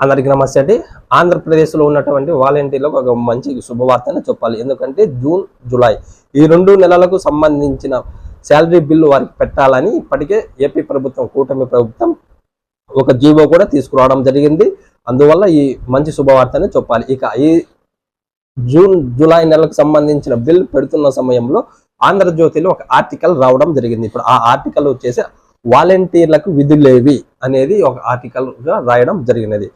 అందరికీ నమస్తే అండి. ఆంధ్రప్రదేశ్లో ఉన్నటువంటి వాలంటీర్లకు ఒక మంచి శుభవార్తనే చెప్పాలి. ఎందుకంటే జూన్ జూలై ఈ రెండు నెలలకు సంబంధించిన శాలరీ బిల్లు వారికి పెట్టాలని ఇప్పటికే ఏపీ ప్రభుత్వం కూటమి ప్రభుత్వం ఒక జీవో కూడా తీసుకురావడం జరిగింది. అందువల్ల ఈ మంచి శుభవార్తనే చెప్పాలి. ఇక ఈ జూన్ జూలై నెలకు సంబంధించిన బిల్ పెడుతున్న సమయంలో ఆంధ్రజ్యోతిలో ఒక ఆర్టికల్ రావడం జరిగింది. ఇప్పుడు ఆ ఆర్టికల్ వచ్చేసి వాలంటీర్లకు విధులేవి అనేది ఒక ఆర్టికల్గా రాయడం జరిగినది.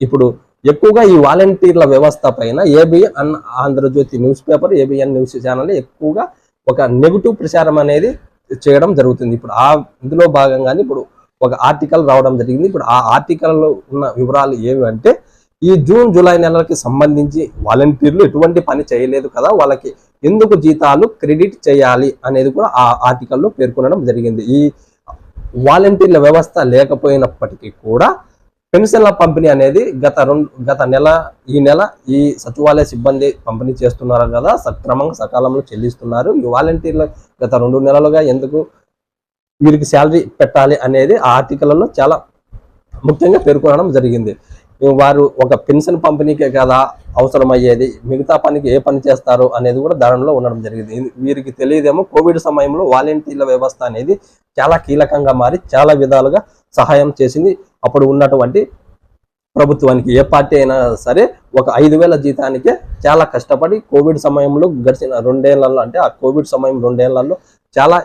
ఇప్పుడు ఎక్కువగా ఈ వాలంటీర్ల వ్యవస్థ పైన ABN Andhrajyothi news paper ABN news channel ఎక్కువగా ఒక నెగిటివ్ ప్రచారం అనేది చేయడం జరుగుతుంది. ఇప్పుడు ఆ ఇందులో భాగంగానే ఇప్పుడు ఒక ఆర్టికల్ రావడం జరిగింది. ఇప్పుడు ఆ ఆర్టికల్లో ఉన్న వివరాలు ఏవి అంటే ఈ జూన్ జూలై నెలలకి సంబంధించి వాలంటీర్లు ఎటువంటి పని చేయలేదు కదా వాళ్ళకి ఎందుకు జీతాలు క్రెడిట్ చేయాలి అనేది కూడా ఆ ఆర్టికల్లో పేర్కొనడం జరిగింది. ఈ వాలంటీర్ల వ్యవస్థ లేకపోయినప్పటికీ కూడా పెన్షన్ల పంపిణీ అనేది గత రెండు గత నెల ఈ నెల ఈ సచివాలయ సిబ్బంది పంపిణీ చేస్తున్నారు కదా సక్రమంగా సకాలంలో చెల్లిస్తున్నారు. ఈ వాలంటీర్లు గత రెండు నెలలుగా ఎందుకు వీరికి శాలరీ పెట్టాలి అనేది ఆ ఆర్టికల్లో చాలా ముఖ్యంగా పేర్కొనడం జరిగింది. వారు ఒక పెన్షన్ పంపిణీకే కదా అవసరమయ్యేది మిగతా పనికి ఏ పని చేస్తారు అనేది కూడా దానిలో ఉండడం జరిగింది. వీరికి తెలియదేమో కోవిడ్ సమయంలో వాలంటీర్ల వ్యవస్థ అనేది చాలా కీలకంగా మారి చాలా విధాలుగా సహాయం చేసింది. అప్పుడు ఉన్నటువంటి ప్రభుత్వానికి ఏ పార్టీ అయినా సరే ఒక ఐదు వేల జీతానికే చాలా కష్టపడి కోవిడ్ సమయంలో గడిచిన రెండేళ్ళలో అంటే ఆ కోవిడ్ సమయం రెండేళ్ళలో చాలా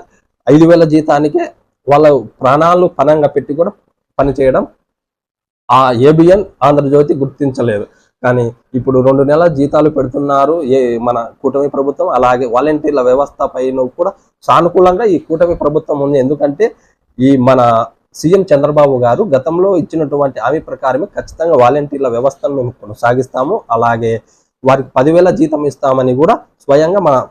ఐదు వేల జీతానికే వాళ్ళ ప్రాణాలను పనంగా పెట్టి కూడా పనిచేయడం ఆ ఏబిఎన్ ఆంధ్రజ్యోతి గుర్తించలేదు. కానీ ఇప్పుడు రెండు నెలల జీతాలు పెడుతున్నారు ఏ మన కూటమి ప్రభుత్వం అలాగే వాలంటీర్ల వ్యవస్థ పైన కూడా సానుకూలంగా ఈ కూటమి ప్రభుత్వం ఉంది. ఎందుకంటే ఈ మన సీఎం చంద్రబాబు గారు గతంలో ఇచ్చినటువంటి హామీ ప్రకారమే ఖచ్చితంగా వాలంటీర్ల వ్యవస్థను మేము కొనసాగిస్తాము. అలాగే వారికి పదివేల జీతం ఇస్తామని కూడా స్వయంగా మన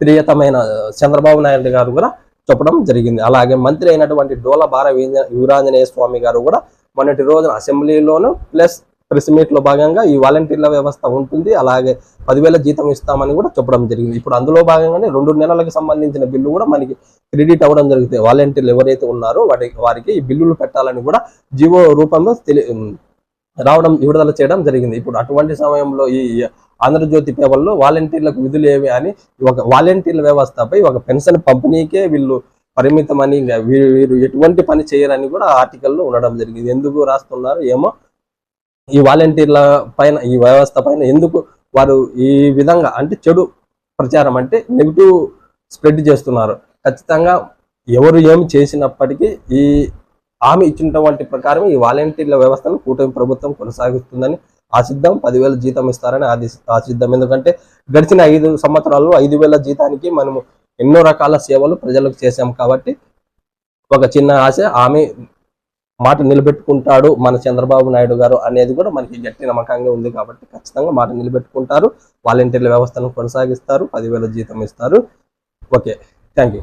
ప్రియతమైన చంద్రబాబు నాయుడు గారు కూడా చెప్పడం జరిగింది. అలాగే మంత్రి అయినటువంటి డోల భార వీర- వీరాంజనేయ స్వామి గారు కూడా మొన్నటి రోజున అసెంబ్లీలోను ప్లస్ ప్రెస్ మీట్లో భాగంగా ఈ వాలంటీర్ల వ్యవస్థ ఉంటుంది. అలాగే పదివేల జీతం ఇస్తామని కూడా చెప్పడం జరిగింది. ఇప్పుడు అందులో భాగంగానే రెండు నెలలకు సంబంధించిన బిల్లు కూడా మనకి క్రెడిట్ అవ్వడం జరుగుతుంది వాలంటీర్లు ఎవరైతే ఉన్నారో వాటి వారికి ఈ బిల్లులు పెట్టాలని కూడా జీవో రూపంలో తెలి రావడం విడుదల చేయడం జరిగింది. ఇప్పుడు అటువంటి సమయంలో ఈ ఆంధ్రజ్యోతి పేపర్లో వాలంటీర్లకు విధులు ఏవి అని ఒక వాలంటీర్ల వ్యవస్థపై ఒక పెన్షన్ పంపిణీకే వీళ్ళు పరిమితమని ఇంకా వీరు ఎటువంటి పని చేయరని కూడా ఆర్టికల్లో ఉండడం జరిగింది. ఎందుకు రాస్తున్నారు? ఏమో ఈ వాలంటీర్ల పైన ఈ వ్యవస్థ పైన ఎందుకు వారు ఈ విధంగా అంటే చెడు ప్రచారం అంటే నెగిటివ్ స్ప్రెడ్ చేస్తున్నారు. ఖచ్చితంగా ఎవరు ఏమి చేసినప్పటికీ ఈ ఆమె ఇచ్చినటువంటి ప్రకారం ఈ వాలంటీర్ల వ్యవస్థను కూటమి ప్రభుత్వం కొనసాగిస్తుందని ఆశిద్దాం. పదివేల జీతం ఇస్తారని ఆది ఆశిద్దాం. ఎందుకంటే గడిచిన ఐదు సంవత్సరాల్లో ఐదు వేల జీతానికి మనము ఎన్నో రకాల సేవలు ప్రజలకు చేశాం కాబట్టి ఒక చిన్న ఆశ ఆమె మాట నిలబెట్టుకుంటాడు మన చంద్రబాబు నాయుడు గారు అనేది కూడా మనకి గట్టి నమ్మకంగా ఉంది కాబట్టి ఖచ్చితంగా మాట నిలబెట్టుకుంటారు. వాలంటీర్ల వ్యవస్థను కొనసాగిస్తారు పదివేల జీతం ఇస్తారు. Okay thank you